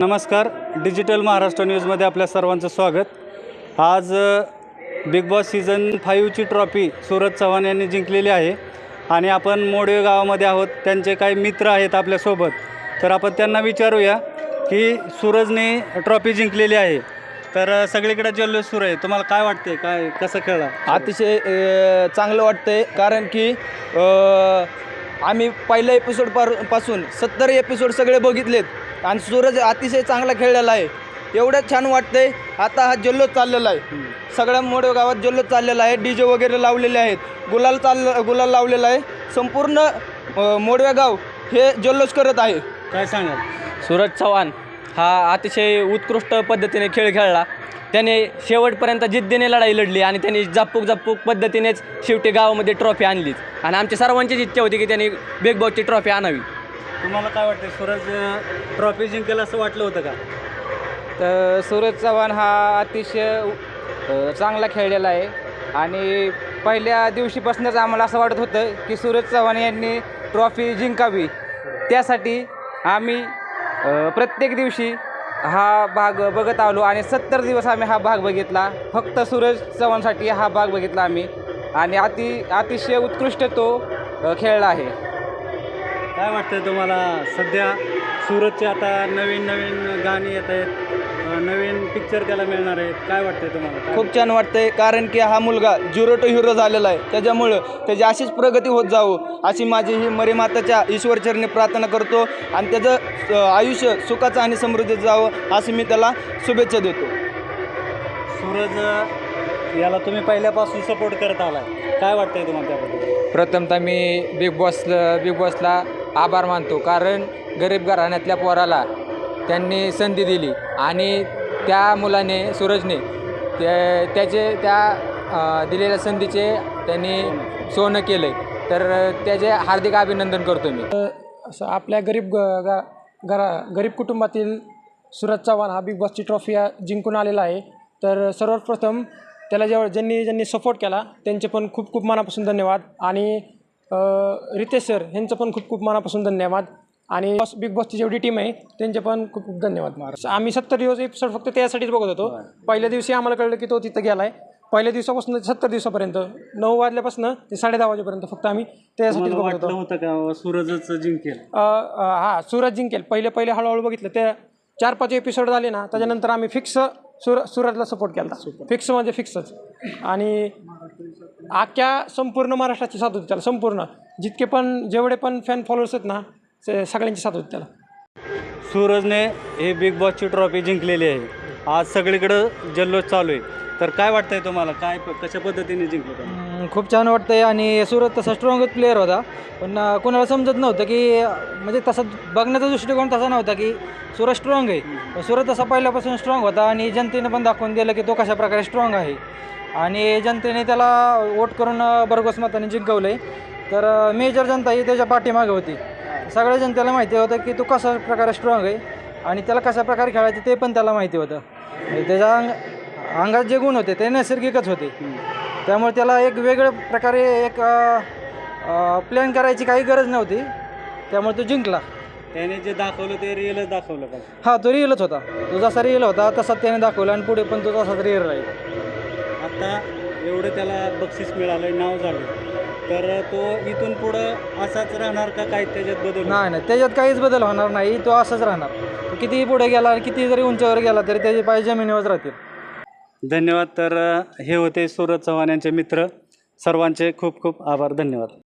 नमस्कार. डिजिटल महाराष्ट्र न्यूजमध्ये आपल्या सर्वांचं स्वागत. आज बिग बॉस सीझन फाईव्हची ट्रॉफी सूरज चव्हाण यांनी जिंकलेली आहे. आणि आपण मोडवे गावामध्ये आहोत. त्यांचे काही मित्र आहेत आपल्यासोबत. तर आपण त्यांना विचारूया की सूरजने ट्रॉफी जिंकलेली आहे. तर सगळीकडे जल्लोष सुरू आहे. तुम्हाला काय वाटते काय कसं खेळा अतिशय चांगलं वाटतंय. कारण की आम्ही पहिल्या एपिसोड पारपासून सत्तर एपिसोड सगळे बघितलेत. आणि सूरज अतिशय चांगला खेळलेला आहे. एवढं छान वाटतंय. आता हा जल्लोष चाललेला आहे. सगळ्या मोठ्या गावात जल्लोष चाललेला आहे. डी जे वगैरे लावलेले आहेत. गुलाल चाल गुलाल लावलेला आहे. संपूर्ण मोडव्या गाव हे जल्लोष करत आहे. काय सांगाल? सूरज चव्हाण हा अतिशय उत्कृष्ट पद्धतीने खेळ खेळला. त्याने शेवटपर्यंत जिद्दीने लढाई लढली आणि त्यांनी जापूक जापूक पद्धतीनेच शेवटी गावामध्ये ट्रॉफी आणलीच आणि आमच्या सर्वांचीच इच्छा होती की त्यांनी बिग बॉसची ट्रॉफी आणावी. तुम्हाला काय वाटतं सूरज ट्रॉफी जिंकेल असं वाटलं होतं का? तर सूरज चव्हाण हा अतिशय अ, चांगला खेळलेला आहे. आणि पहिल्या दिवशीपासूनच आम्हाला असं वाटत होतं की सूरज चव्हाण यांनी ट्रॉफी जिंकावी. त्यासाठी आम्ही अ, प्रत्येक दिवशी हा भाग बघत आलो आणि सत्तर दिवस आम्ही हा भाग बघितला. फक्त सूरज चव्हाणसाठी हा भाग बघितला आम्ही. आणि अति अतिशय उत्कृष्ट तो अ, खेळला आहे. काय वाटतंय तुम्हाला? सध्या सूरजचे आता नवीन नवीन गाणी येत आहेत. नवीन पिक्चर त्याला मिळणार आहेत. काय वाटतंय तुम्हाला? खूप छान वाटतंय कारण की हा मुलगा झिरो टू हिरो झालेला आहे. त्याच्यामुळं त्याची अशीच प्रगती होत जावं अशी माझी ही मरीमाताच्या ईश्वरचरणी प्रार्थना करतो आणि त्याचं आयुष्य सुखाचं आणि समृद्धीचं जावं असं मी त्याला शुभेच्छा देतो. सूरज याला तुम्ही पहिल्यापासून सपोर्ट करत आलाय. काय वाटतंय तुम्हाला त्याबद्दल? प्रथमतः मी बिग बॉस बिग बॉसला आभार मानतो. कारण गरीब घराण्यातल्या पोराला त्यांनी संधी दिली आणि त्या मुलाने सूरजने ते त्याचे त्या दिलेल्या संधीचे त्यांनी सोनं केलं आहे तर त्याचे हार्दिक अभिनंदन करतो मी. असं आपल्या गरीब ग गा घरा गरीब कुटुंबातील सूरज चव्हाण हा बिग बॉसची ट्रॉफी जिंकून आलेला आहे. तर सर्वप्रथम त्याला जेव्हा ज्यांनी ज्यांनी सपोर्ट केला त्यांचे पण खूप खूप मनापासून धन्यवाद. आणि रितेश सर यांचं पण खूप खूप मनापासून धन्यवाद. आणि बॉस बिग बॉसची जेवढी टीम आहे त्यांचे पण खूप खूप धन्यवाद महाराज. आम्ही सत्तर दिवस एपिसोड फक्त त्यासाठीच बघत होतो. पहिल्या दिवशी आम्हाला कळलं की तो तिथं गेला आहे पहिल्या दिवसापासून ते सत्तर दिवसापर्यंत नऊ वाजल्यापासून ते साडे दहा वाजेपर्यंत फक्त आम्ही तुम्हाला बघत होतो. का सूरजच जिंकेल? हा सूरज जिंकेल. पहिले पहिले हळूहळू बघितलं. ते चार पाच एपिसोड झाले ना त्याच्यानंतर आम्ही फिक्स सुर सूरजला सपोर्ट केला फिक्स म्हणजे फिक्सच आणि अख्ख्या संपूर्ण महाराष्ट्राची साथ होती त्याला संपूर्ण. जितके पण जेवढे पण फॅन फॉलोअर्स आहेत ना ते सगळ्यांची साथ होती त्याला. सूरजने हे बिग बॉसची ट्रॉफी जिंकलेली आहे. आज सगळीकडं जल्लोष चालू आहे. तर काय वाटतंय तुम्हाला? काय प- कशा पद्धतीने जिंकलं त्याने? खूप छान वाटतंय आणि सुरत तसा स्ट्रॉंगच प्लेअर होता. पण अं, कोणाला समजत नव्हतं की अं, म्हणजे तसा बघण्याचा दृष्टिकोन तसा नव्हता की सुरत स्ट्रॉंग आहे. पण सुरत तसा पहिल्यापासून स्ट्रॉंग होता आणि जनतेने पण दाखवून दिलं की तो कशा प्रकारे स्ट्रॉंग आहे. आणि जनतेने त्याला वोट करून भरघोस मताने जिंकवलं आहे तर मेजर जनता ही त्याच्या पाठीमागे होती. सगळ्या जनतेला माहिती होतं की तो कशा प्रकारे स्ट्रॉंग आहे आणि त्याला कशा प्रकारे खेळायचं ते पण त्याला माहिती होतं. म्हणजे त्याच्या अंग अंगात जे गुण होते ते नैसर्गिकच होते. त्यामुळे त्याला एक वेगळ्या प्रकारे एक प्लॅन करायची काही गरज नव्हती. त्यामुळे तो जिंकला. त्याने जे दाखवलं ते रिअलच दाखवलं का? हा तो रिअलच होता. तो जसा रिअल होता तसाच त्याने दाखवला आणि पुढे पण तो तसाच रिअल राहील. आता एवढं त्याला बक्षीस मिळालं नाव झालं. तर तो इथून पुढं असाच राहणार का काही त्याच्यात बदल नाही नाही त्याच्यात काहीच बदल होणार नाही तो असंच राहणार. तो कितीही पुढे गेला किती जरी उंचावर गेला तरी त्याचे पाय जमिनीवर राहतील. धन्यवाद. तर हे होते सूरज चव्हाण यांचे मित्र. सर्वांचे खूप खूप आभार. धन्यवाद.